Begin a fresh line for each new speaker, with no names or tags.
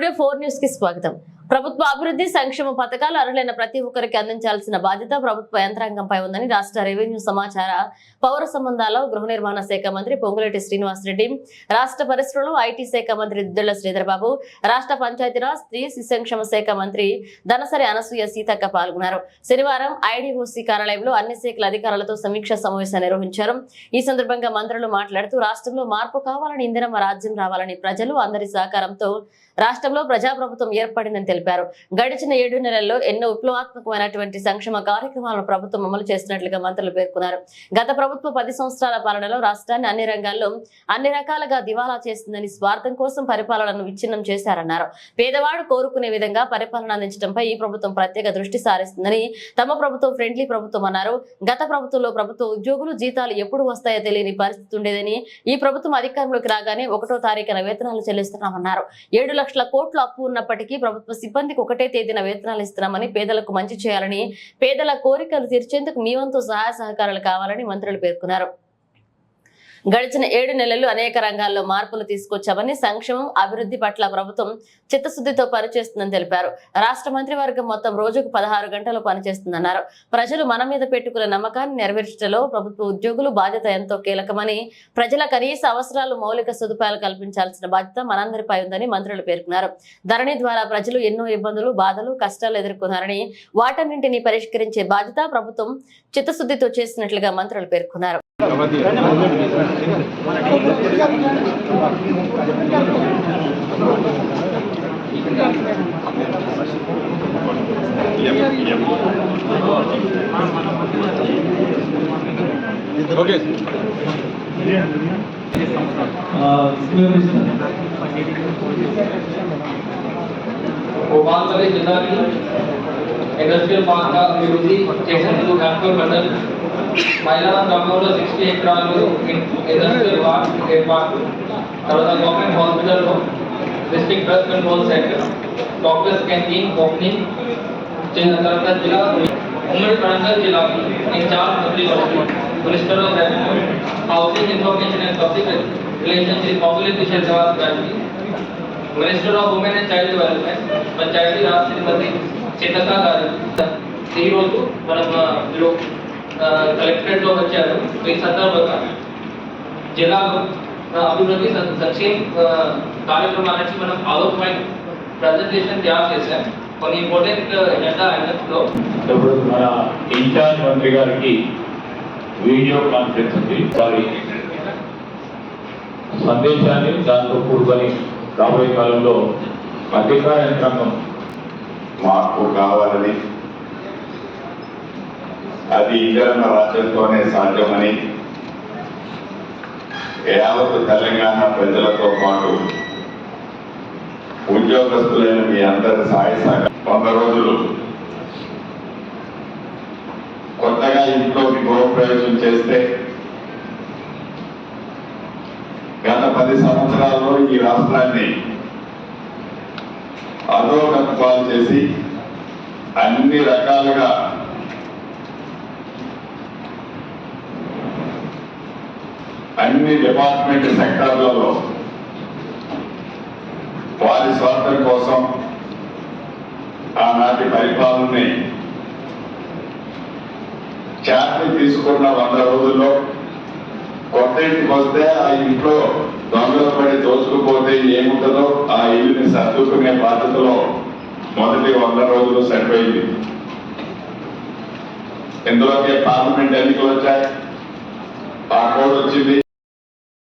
Today four news की स्वागत ప్రభుత్వ అభివృద్ధి సంక్షేమ పథకాలు అర్హులైన ప్రతి ఒక్కరికి అందించాల్సిన బాధ్యత ప్రభుత్వ యంత్రాంగంపై ఉందని రాష్ట్ర రెవెన్యూ సమాచార పౌర సంబంధాల గృహ నిర్మాణ శాఖ మంత్రి పొంగులేటి శ్రీనివాసరెడ్డి రాష్ట్ర పరిశ్రమలు ఐటీ శాఖ మంత్రి దుద్దుల శ్రీధరబాబు రాష్ట్ర పంచాయతీరాజ్ స్త్రీ శిశు సంక్షేమ శాఖ మంత్రి దనసరి అనసూయ సీతక్క పాల్గొన్నారు. శనివారం ఐడీఓసీ కార్యాలయంలో అన్ని శాఖల అధికారులతో సమీక్ష సమావేశం నిర్వహించారు. ఈ సందర్భంగా మంత్రులు మాట్లాడుతూ రాష్ట్రంలో మార్పు కావాలని ఇందిరమ్మ రాజ్యం రావాలని ప్రజలు అందరి సహకారంతో రాష్ట్రంలో ప్రజాప్రభుత్వం ఏర్పడిందని తెలిపారు. తెలిపారు. గడిచిన ఏడు నెలల్లో ఎన్నో విప్లవాత్మకమైనటువంటి సంక్షేమ కార్యక్రమాలను ప్రభుత్వం అమలు చేస్తున్నట్లుగా మంత్రులు పేర్కొన్నారు. గత ప్రభుత్వ పది సంవత్సరాల పాలనలో రాష్ట్రాన్ని అన్ని రంగాల్లో అన్ని రకాలుగా దివాలా చేస్తుందని స్వార్థం కోసం పరిపాలనను విచ్ఛిన్నం చేశారన్నారు. పేదవాడు కోరుకునే విధంగా పరిపాలన అందించడంపై ఈ ప్రభుత్వం ప్రత్యేక దృష్టి సారిస్తుందని తమ ప్రభుత్వం ఫ్రెండ్లీ ప్రభుత్వం అన్నారు. గత ప్రభుత్వంలో ప్రభుత్వ ఉద్యోగులు జీతాలు ఎప్పుడు వస్తాయో తెలియని పరిస్థితి ఉండేదని ఈ ప్రభుత్వం అధికారంలోకి రాగానే ఒకటో తారీఖున వేతనాలు చెల్లిస్తున్నామన్నారు. ఏడు లక్షల కోట్ల అప్పు ఉన్నప్పటికీ ప్రభుత్వ సిబ్బందికి ఒకటే తేదీన వేతనాలు ఇస్తున్నామని పేదలకు మంచి చేయాలని పేదల కోరికలు తీర్చేందుకు మీ వంతు సహాయ సహకారాలు కావాలని మంత్రులు పేర్కొన్నారు. గడిచిన ఏడు నెలలు అనేక రంగాల్లో మార్పులు తీసుకొచ్చామని సంక్షేమం అభివృద్ధి పట్ల ప్రభుత్వం చిత్తశుద్ధితో పనిచేస్తుందని తెలిపారు. రాష్ట్ర మంత్రివర్గం మొత్తం రోజుకు పదహారు గంటలు పనిచేస్తుందన్నారు. ప్రజలు మన మీద పెట్టుకున్న నమ్మకాన్ని నెరవేర్చడంలో ప్రభుత్వ ఉద్యోగులు బాధ్యత ఎంతో కీలకమని ప్రజల కనీస అవసరాలు మౌలిక సదుపాయాలు కల్పించాల్సిన బాధ్యత మనందరిపై ఉందని మంత్రులు పేర్కొన్నారు. ధరణి ద్వారా ప్రజలు ఎన్నో ఇబ్బందులు బాధలు కష్టాలు ఎదుర్కొన్నారని వాటన్నింటినీ పరిష్కరించే బాధ్యత ప్రభుత్వం చిత్తశుద్ధితో చేసినట్లుగా మంత్రులు పేర్కొన్నారు.
भोपाल
सभी जिला इंडस्ट्रियल पार्क का विरोधी जैसे दो कैप्टल बदल మైలారం గ్రామంలో సిక్స్టీ ఎకరాలు ఇండస్ట్రియల్ పార్క్ ఏర్పాటు తర్వాత గవర్నమెంట్ హాస్పిటల్లో district drug control centre doctors canteen opening చేసిన తర్వాత జిల్లా ఉమ్మడి వరంగల్ జిల్లాకి ఇన్ఛార్జ్ మంత్రి minister of revenue housing information and public relationship public Shankarabad గారికి minister of women and child development panchayat Raj Shrimati Seethakka గారు ఈరోజు మనం కలెక్టరేట్లో వచ్చారు. ఈ సందర్భంగా జిల్లాలో ఆ, అభివృద్ధి సంక్షేమ ఆ, కార్యక్రమాలకి మనం పవర్ పాయింట్ ప్రజెంటేషన్ తయారు చేశాం కొన్ని ఇంపార్టెంట్ ఎజెండా ఐటమ్స్లో.
ఇప్పుడు మన ఇన్ఛార్జ్ మంత్రి గారికి వీడియో కాన్ఫరెన్స్ ఉంది. వారి సందేశాన్ని దాంతో కూడుకొని రాబోయే కాలంలో అధికార యంత్రాంగం
మార్పు కావాలని అది ఇందిరమ్మ రాజ్యంతోనే సాధ్యమని యావత్ తెలంగాణ ప్రజలతో పాటు ఉద్యోగస్తులైన మీ అందరి సహాయ సహకారం. వంద రోజులు కొత్తగా ఇంట్లోకి గృహప్రవేశం చేస్తే గత పది సంవత్సరాల్లో ఈ రాష్ట్రాన్ని అధోగత్వాలు చేసి అన్ని రకాలుగా అన్ని డిపార్ట్మెంట్ సెక్టార్లలో వారి స్వార్థం కోసం ఆనాటి పరిపాలనని ఛార్జీ తీసుకున్న వంద రోజుల్లో కొత్త ఇంటికి వస్తే ఆ ఇంట్లో దొంగలు పడి దోచుకుపోతే ఏముంటుందో ఆ ఇల్లుని సర్దుకునే బాధ్యతలో మొదటి వంద రోజులు సరిపోయింది. ఇందులోకి పార్లమెంట్ ఎన్నికలు వచ్చాయి. ఆ కోడ్ వచ్చింది.